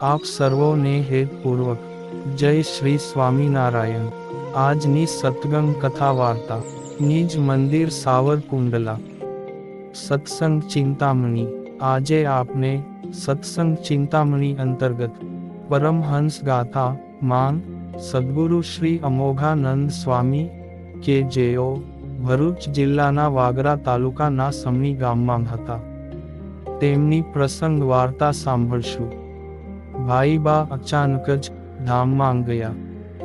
આપ સર્વોને હેતપૂર્વક જય શ્રી સ્વામિનારાયણ. આજની સતગંગ કથા વાર્તા. નિજ મંદિર સાવરકુંડલા. સત્સંગ ચિંતામણી. આજે આપને સત્સંગ ચિંતામણી અંતર્ગત પરમહંસ ગાથા માન સદગુરુ શ્રી અમોઘાનંદ સ્વામી કે જેઓ ભરૂચ જિલ્લાના વાગરા તાલુકાના સમણી ગામમાં હતા. તેમની પ્રસંગ વાર્તા સાંભળશું. ભાઈબા અચાનક જ ધામમાં ગયા.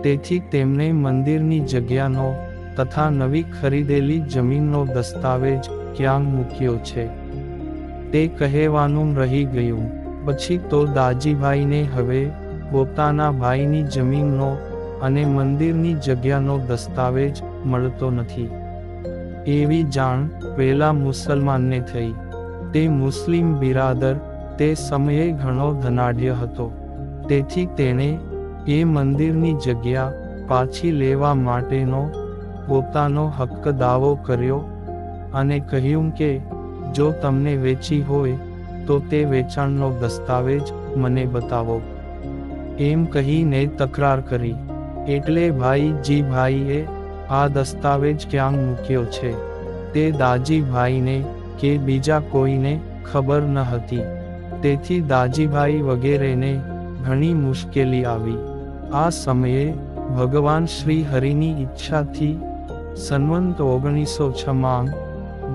તેથી તેમણે મંદિરની જગ્યાનો તથા નવી ખરીદેલી જમીનનો દસ્તાવેજ ક્યાં મૂક્યો છે? તે કહેવાનું રહી ગયું. પછી તો દાજીભાઈને હવે પોતાના ભાઈની જમીનનો અને મંદિરની જગ્યાનો દસ્તાવેજ મળતો નથી. એવી જાણ પહેલા મુસલમાનને થઈ. તે મુસ્લિમ બિરાદર તે સમયે ઘણો ધનાઢ્ય હતો. તેથી તેણે એ મંદિરની જગ્યા પાછી લેવા માટેનો પોતાનો હક્ક દાવો કર્યો અને કહ્યું કે, જો તમને વેચી હોય, તો તે વેચાણનો દસ્તાવેજ મને બતાવો. એમ કહીને તકરાર કરી. એટલે ભાઈ જી ભાઈએ આ દસ્તાવેજ ક્યાં મૂક્યો છે? તે દાજીભાઈને કે બીજા કોઈને ખબર ન હતી. તેથી દાજીભાઈ વગેરેને ઘણી મુશ્કેલી આવી. આ સમયે ભગવાન શ્રી હરિની ઈચ્છાથી સન્વંત ઓગણીસો છમાં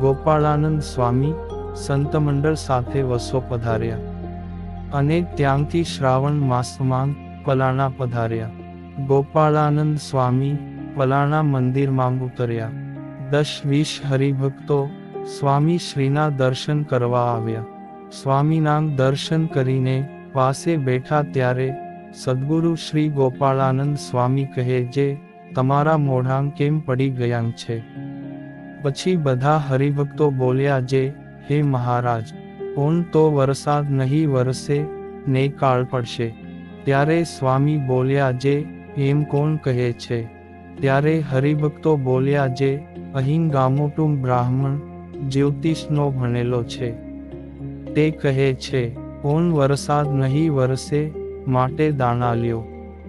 ગોપાળાનંદ સ્વામી સંતમંડળ સાથે વસો પધાર્યા અને ત્યાંથી શ્રાવણ માસમાં પલાણા પધાર્યા. ગોપાળાનંદ સ્વામી પલાણા મંદિરમાં ઉતર્યા. દસ વીસ હરિભક્તો સ્વામી શ્રીના દર્શન કરવા આવ્યા. સ્વામીના દર્શન કરીને પાસે બેઠા ત્યારે સદગુરુ શ્રી ગોપાળાનંદ સ્વામી કહે જે તમારા મોઢાં કેમ પડી ગયા છે પછી બધા હરિભક્તો બોલ્યા જે હે મહારાજ ઓન તો વરસાદ નહીં વરસે, ને કાળ પડશે ત્યારે સ્વામી બોલ્યા જે એમ કોણ કહે છે ત્યારે હરિભક્તો બોલ્યા જે અહીં ગામોટું બ્રાહ્મણ જ્યોતિષનો ભણેલો છે. તે કહે છે ઓન વરસાદ નહીં વરસે માટે દાણા લ્યો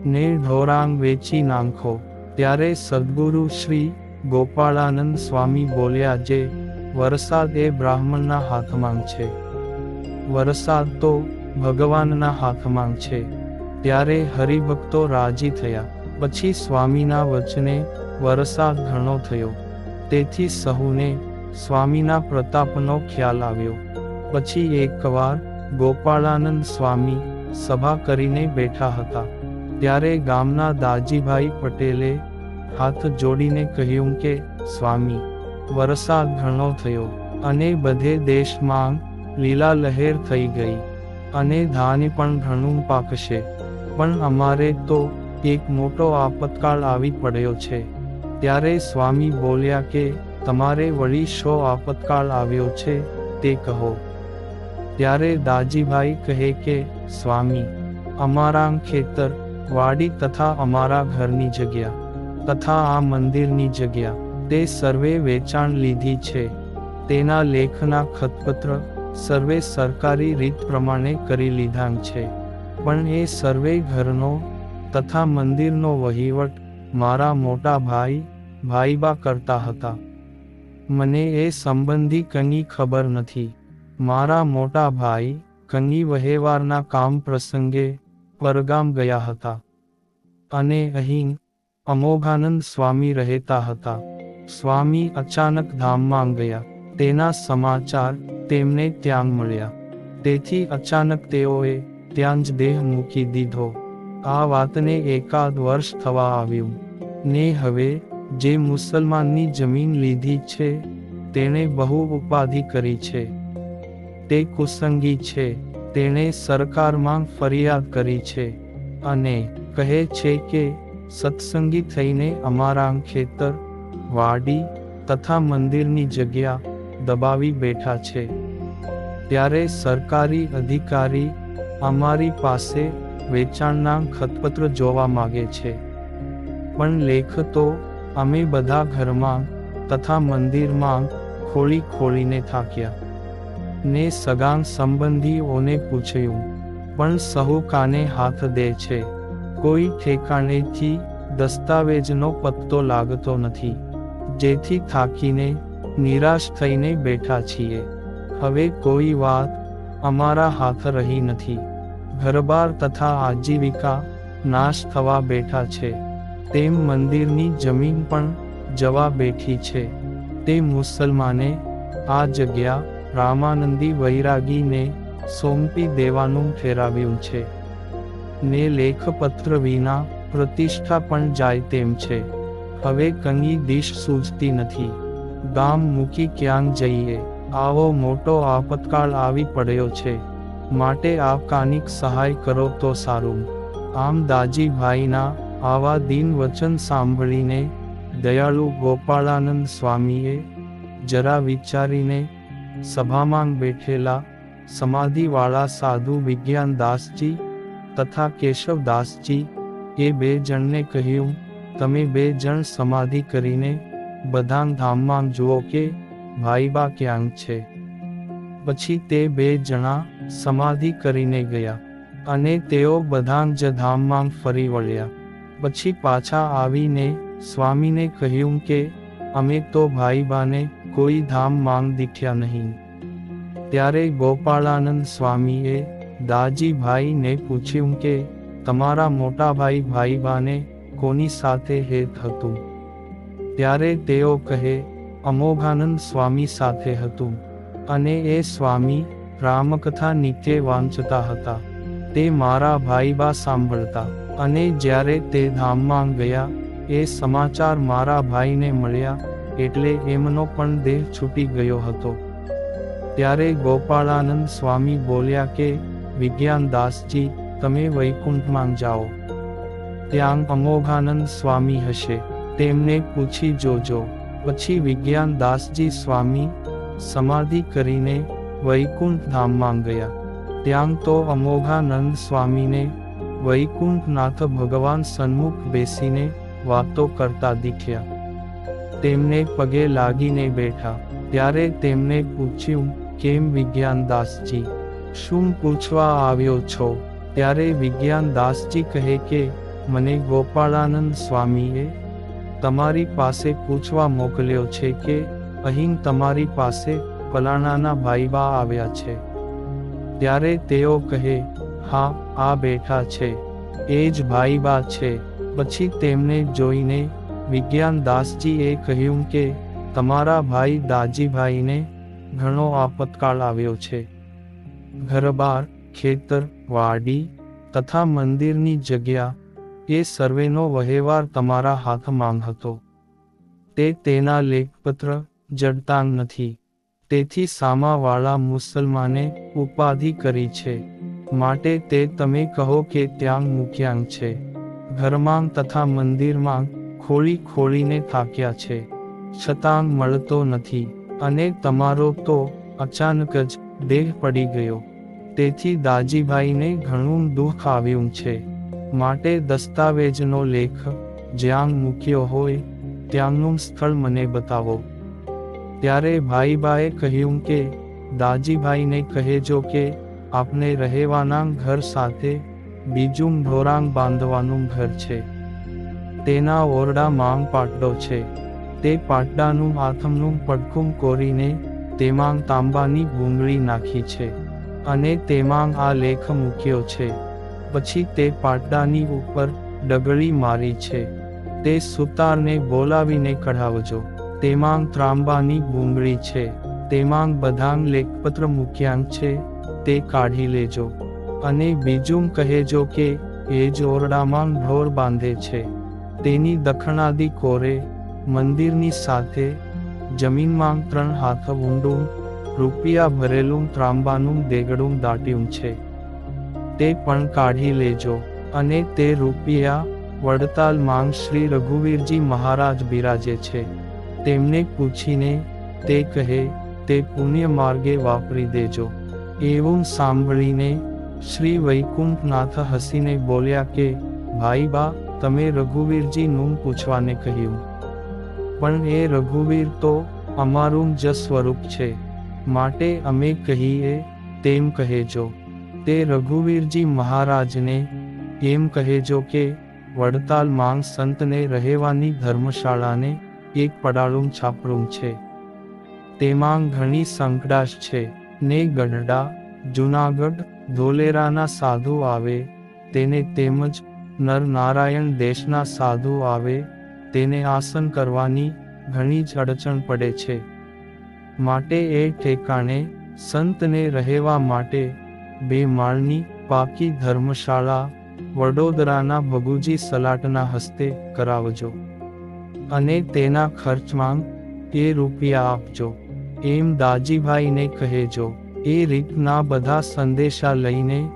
ને ઢોરાંગ વેચી નાખો. ત્યારે સદગુરુ શ્રી ગોપાળાનંદ સ્વામી બોલ્યા જે, વરસાદ એ બ્રાહ્મણના હાથમાં છે. વરસાદ તો ભગવાનના હાથમાં છે. ત્યારે હરિભક્તો રાજી થયા. પછી સ્વામીના વચને વરસાદ ઘણો થયો. તેથી સહુને સ્વામીના પ્રતાપનો ખ્યાલ આવ્યો. પછી એકવાર ગોપાળાનંદ સ્વામી સભા કરીને બેઠા હતા. ત્યારે ગામના દાજીભાઈ પટેલે હાથ જોડીને કહ્યું કે, સ્વામી વરસાદ ઘણો થયો અને બધે દેશમાં લીલા લહેર થઈ ગઈ અને ધાન પણ ઘણું પાકશે. પણ અમારે તો એક મોટો આપતકાળ આવી પડ્યો છે. ત્યારે સ્વામી બોલ્યા કે, તમારે વળી શો આપતકાળ આવ્યો છે તે કહો. ત્યારે દાજીભાઈ કહે કે, સ્વામી, અમારા ખેતર, વાડી તથા અમારા ઘરની જગ્યા, તથા આ મંદિરની જગ્યા, તે સર્વે વેચાણ લીધી છે. તેના લેખના ખતપત્ર સર્વે સરકારી રીત પ્રમાણે કરી લીધા છે. પણ એ સર્વે ઘરનો તથા મંદિરનો વહીવટ મારા મોટા ભાઈ, ભાઈબા કરતા હતા. મને એ સંબંધી કંઈ ખબર નથી. મારા મોટા ભાઈ કંઈ વહેવારના કામ પ્રસંગે પરગામ ગયા હતા. અને અહીં અમોઘાનંદ સ્વામી રહેતા હતા. સ્વામી અચાનક ધામમાં ગયા. તેના સમાચાર તેમને ત્યાં મળ્યા. તેથી અચાનક તેઓએ ત્યાં જ દેહ મૂકી દીધો. આ વાતને એકાદ વર્ષ થવા આવ્યું. ને હવે જે મુસલમાનની જમીન લીધી છે, તેણે બહુ ઉપાધિ કરી છે. તે કુસંગી છે, તેણે સરકારમાં ફરિયાદ કરી છે, અને કહે છે કે, સત્સંગી થઈને અમારા ખેતર, વાડી, તથા મંદિરની જગ્યા દબાવી બેઠા છે. ત્યારે સરકારી અધિકારી અમારી પાસે વેચાણના ખતપત્ર જોવા માગે છે. પણ લેખ તો અમે બધા ઘરમાં તથા મંદિરમાં ખોળી ખોળીને થાક્યા. ને સગાન સંબંધીઓને પૂછ્યું. પણ સહુ કાને હાથ દે છે? કોઈ ઠેકાણેથી દસ્તાવેજનો પત્તો લાગતો નથી. જેથી થાકીને નિરાશ થઈને બેઠા છીએ. હવે કોઈ વાત અમારા હાથ રહી નથી. ઘરબાર તથા આજીવિકા નાશ થવા બેઠા છે. તેમ મંદિરની જમીન પણ જવા બેઠી છે. તે મુસલમાને આ જગ્યા રામાનંદી વૈરાગીને સોંપી દેવાનું ઠેરાવ્યું છે. ને લેખપત્ર વિના પ્રતિષ્ઠા પણ જાય તેમ છે. હવે કંઈ દિશ સૂઝતી નથી. ગામ મૂકી ક્યાં જઈએ? આવો મોટો આપતકાળ આવી પડ્યો છે. માટે આપ કાનિક સહાય કરો તો સારું. આમ દાજીભાઈના આવા દિન વચન સાંભળીને દયાળુ ગોપાળાનંદ સ્વામીએ જરા વિચારીને સભામાં બેઠેલા સમાધિવાળા સાધુ વિજ્ઞાનદાસજી તથા કેશવદાસજી એ બે જણને કહ્યું, તમે બે જણ સમાધિ કરીને બધાં ધામમાં જુઓ કે ભાઈબા ક્યાં છે. પછી તે બે જણા સમાધિ કરીને ગયા અને તેઓ બધાં જ ધામમાં ફરી વળ્યા. પછી પાછા આવીને સ્વામીને કહ્યું કે, અમે તો ભાઈબાને કોઈ ધામ માંગ દીઠ્યા નહીં. ત્યારે ગોપાળાનંદ સ્વામીએ દાજીભાઈને પૂછ્યું કે, તમારા મોટા ભાઈ ભાઈબાને કોની સાથે હેત હતું? ત્યારે તેઓ કહે, અમોઘાનંદ સ્વામી સાથે હતું. અને એ સ્વામી રામકથા નિત્ય વાંચતા હતા. તે મારા ભાઈબા સાંભળતા અને જ્યારે તે ધામમાં ગયા, એ સમાચાર મારા ભાઈને મળ્યા એટલે એમનો પણ દેહ છૂટી ગયો હતો. ત્યારે ગોપાળાનંદ સ્વામી બોલ્યા કે વિજ્ઞાનદાસજી તમે વૈકુંઠમાં જાઓ. ત્યાં અમોઘાનંદ સ્વામી હશે. તેમને પૂછી જોજો. પછી વિજ્ઞાનદાસજી સ્વામી સમાધિ કરીને વૈકુંઠ ધામમાં ગયા. ત્યાં તો અમોઘાનંદ સ્વામીને વૈકુંઠનાથ ભગવાન સન્મુખ બેસીને વાતો કરતા દીઠ્યા. તેમને પગે લાગીને બેઠા. ત્યારે તેમને પૂછ્યું, કેમ વિજ્ઞાનદાસજી? શું પૂછવા આવ્યો છો? ત્યારે વિજ્ઞાનદાસજી કહે કે, મને ગોપાળાનંદ સ્વામીએ તમારી પાસે પૂછવા મોકલ્યો છે કે, અહીં તમારી પાસે પલાણાના ભાઈબા આવ્યા છે. ત્યારે તેઓ કહે, હા, આ બેઠા છે. એ જ ભાઈબા છે. પછી તેમને જોઈને વિજ્ઞાનદાસજીએ કહ્યું કે, તમારા ભાઈ દાજીભાઈને ઘણો આપતકાળ આવ્યો છે. ઘરબાર, ખેતર, વાડી તથા મંદિરની જગ્યા એ સર્વેનો વહેવાર તમારા હાથમાં હતો. તે તેના લેખપત્ર જડતાંગ નથી. તેથી સામાવાળા મુસલમાને ઉપાધિ કરી છે. માટે તે તમે કહો કે ત્યાં મુખ્યાંગ છે. ઘરમાં તથા મંદિરમાં ખોળી ખોળીને થાક્યા છે. છતાં મળતો નથી અને તમારો તો અચાનક જ દેહ પડી ગયો. તેથી દાજીભાઈને ઘણું દુઃખ આવ્યું છે. માટે દસ્તાવેજનો લેખ જ્યાં મૂક્યો હોય ત્યાંનું સ્થળ મને બતાવો. ત્યારે ભાઈબાએ કહ્યું કે, દાજીભાઈને કહેજો કે આપને રહેવાના ઘર સાથે બીજું ઢોરાંગ બાંધવાનું ઘર છે. તેના ઓરડા માંગ પાટડો છે. તે પાટડાનું હાથમનું પડખું કોરીને તેમાં તાંબાની ભૂંગળી નાખી છે અને તેમાં આ લેખ મૂક્યો છે. પછી તે પાટડાની ઉપર ડગળી મારી છે. તે સુતારને બોલાવીને કઢાવજો. તેમાં ત્રાંબાની ભૂંગળી છે. તેમાં બધાં લેખપત્ર મૂક્યાં છે. તે કાઢી લેજો. અને બીજું કહેજો કે એ જ ઓરડામાં ઢોર બાંધે છે. તેની દખણાદી કોરે મંદિરની સાથે જમીનમાં ત્રણ હાથ ઊંડું રૂપિયા ભરેલું ત્રાંબાનું દેગડું દાટ્યું છે. તે પણ કાઢી લેજો અને તે રૂપિયા વડતાલ માંગ શ્રી રઘુવીરજી મહારાજ બિરાજે છે. તેમને પૂછીને તે કહે, તે પુણ્ય માર્ગે વાપરી દેજો. એવું સાંભળીને શ્રી વૈકુંઠનાથ હસીને બોલ્યા કે, ભાઈ બા તમે રઘુવીરજીનું પૂછવાને કહ્યું. પણ એ રઘુવીર તો અમારું જ સ્વરૂપ છે. માટે અમે કહીએ, તેમ કહેજો. તે રઘુવીરજી મહારાજને એમ કહેજો કે, વડતાલ માંગ સંતને રહેવાની ધર્મશાળાને એક પડાળું છાપરું છે. તેમાં ઘણી સંકડાશ છે. ને ગઢડા, જુનાગઢ, ધોલેરાના સાધુ આવે, તેને તેમજ નર નારાયણ દેશના સાધુ આવે, તેને આસન કરવાની ઘણી જ અડચણ પડે છે. માટે એ ઠેકાણે સંતને રહેવા માટે બે માળની પાકી ધર્મશાળા વડોદરાના ભગુજી સલાટના હસ્તે કરાવજો અને તેના ખર્ચમાં એ રૂપિયા આપજો. એમ દાજીભાઈને કહેજો. એ રીતના બધા સંદેશા લઈને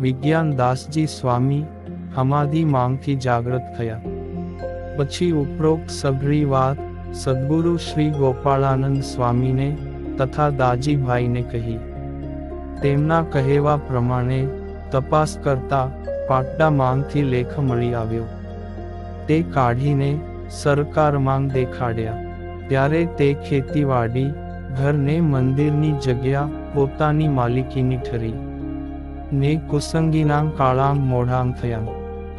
વિજ્ઞાન દાસજી સ્વામી હમાદી માંગથી જાગૃત થયા. પછી ઉપરોક્ત સઘળી વાત, સદગુરુ શ્રી ગોપાળાનંદ સ્વામીને તથા દાજીભાઈને કહી. તેમના કહેવા પ્રમાણે તપાસ કરતા પાટડા માંગથી લેખ મળી આવ્યો. તે કાઢીને સરકાર માંગ દેખાડ્યા. ત્યારે તે ખેતીવાડી ઘરને મંદિરની જગ્યા પોતાની માલિકીની ઠરી. ને કુસંગીના કાળાંગ મોઢાંગ થયા.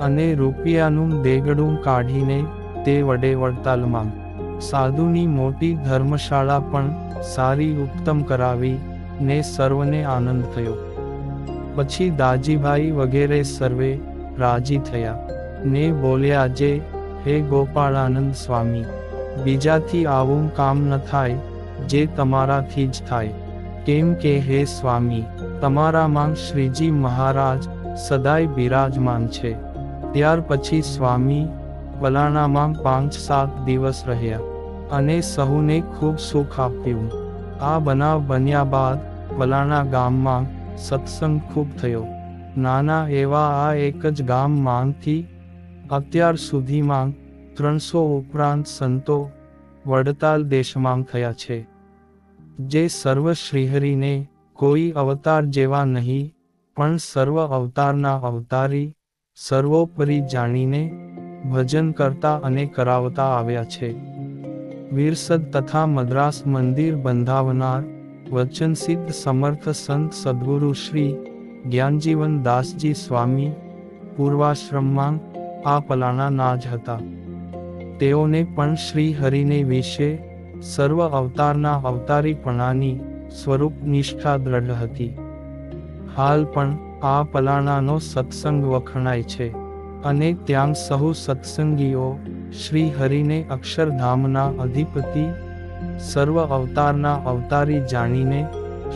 અને રૂપિયાનું દેગડું કાઢીને તે વડે વડતાલમાં. સાધુની મોટી ધર્મશાળા પણ સારી ઉત્તમ કરાવી ને સર્વને આનંદ થયો. પછી દાજીભાઈ વગેરે સર્વે રાજી થયા ને બોલ્યા જે, હે ગોપાળાનંદ સ્વામી, બીજાથી આવું કામ ન થાય, જે તમારાથી જ થાય. કેમ કે હે સ્વામી, તમારામાં શ્રીજી મહારાજ સદાય બિરાજમાન છે. ત્યાર પછી સ્વામી વલાણામાં પાંચ સાત દિવસ રહ્યા અને સહુને ખૂબ સુખ આપ્યું. આ બનાવ બન્યા બાદ વલાણા ગામમાં સત્સંગ ખૂબ થયો. નાના એવા આ એક જ ગામ માંગથી અત્યાર સુધીમાં ત્રણસો ઉપરાંત સંતો વડતાલ દેશમાં થયા છે. જે સર્વ શ્રીહરિને કોઈ અવતાર જેવા નહીં, પણ સર્વ અવતારના અવતારી સર્વોપરી જાણીને ભજન કરતા અને કરાવતા આવ્યા છે. વીરસદ તથા મદ્રાસ મંદિર બંધાવનાર વચનસિદ્ધ સમર્થ સંત સદગુરુ શ્રી જ્ઞાનજીવન દાસજી સ્વામી પૂર્વાશ્રમમાં આ પલાણા જ હતા. તેઓને પણ શ્રી હરિને વિશે સર્વ અવતારના અવતારીપણાની સ્વરૂપ નિષ્ઠા દ્રઢ હતી. હાલ પણ આ પલાણાનો સત્સંગ વખણાય છે. અને ત્યાં સહુ સત્સંગીઓ શ્રી હરિને અક્ષરધામના અધિપતિ, સર્વ અવતારના અવતારી જાણીને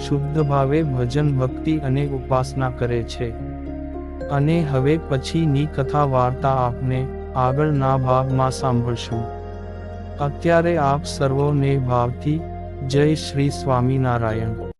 શુદ્ધ ભાવે ભજન ભક્તિ અને ઉપાસના કરે છે. અને હવે પછીની કથા વાર્તા આપને આગળના ભાગમાં સાંભળશું. અત્યારે આપ સર્વોને ભાવથી જય શ્રી સ્વામિનારાયણ.